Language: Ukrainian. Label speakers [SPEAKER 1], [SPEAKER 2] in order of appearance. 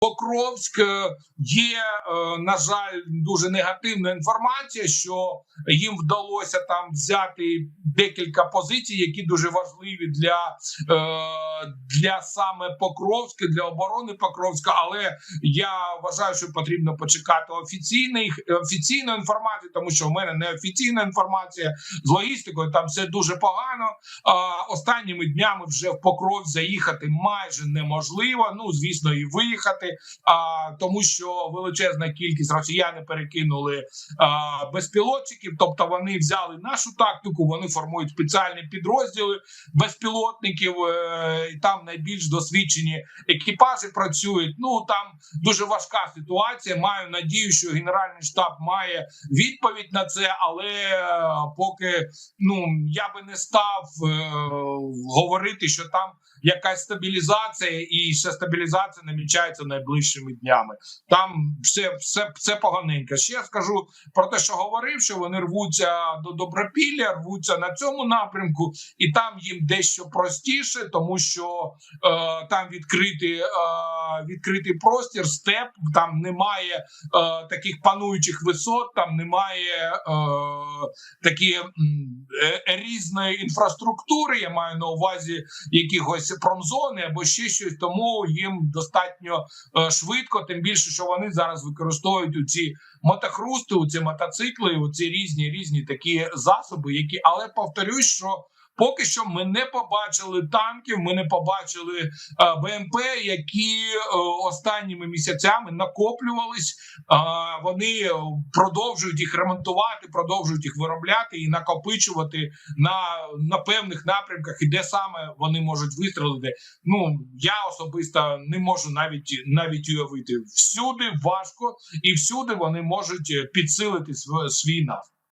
[SPEAKER 1] Покровськ е, є, е, на жаль, дуже негативна інформація, що їм вдалося там взяти декілька позицій, які дуже важливі для, е, для саме Покровська, для оборони Покровська. Але я вважаю, що потрібно почекати офіційних офіційної інформації, тому що в мене неофіційна інформація з логістикою. Там все дуже погано. Останніми днями вже в Покров заїхати майже неможливо. Ну звісно, і виїхати. А тому, що величезна кількість росіяни перекинули а, безпілотчиків, тобто вони взяли нашу тактику, вони формують спеціальні підрозділи безпілотників. Е, і там найбільш досвідчені екіпажі працюють. Ну там дуже важка ситуація. Маю надію, що генеральний штаб має відповідь на це, але е, поки ну я би не став е, говорити, що там якась стабілізація, і ще стабілізація намічається найближчими днями. Там все, все, все поганенько. Ще я скажу про те, що говорив, що вони рвуться до добропілля, рвуться на цьому напрямку, і там їм дещо простіше, тому що е, там відкритий, е, відкритий простір, степ, там немає е, таких пануючих висот, там немає е, такі е, різної інфраструктури. Я маю на увазі якихось промзони або ще щось, тому їм достатньо е, швидко, тим більше, що вони зараз використовують у ці мотохрусти, у ці мотоцикли, у ці різні різні такі засоби, які але повторюсь, що. Поки що ми не побачили танків, ми не побачили е, БМП, які е, останніми місяцями накоплювались. Вони продовжують їх ремонтувати, продовжують їх виробляти і накопичувати на, на певних напрямках, і де саме вони можуть вистрелити. Ну я особисто не можу навіть навіть уявити. Всюди важко, і всюди вони можуть е, підсилити св- свій наступ.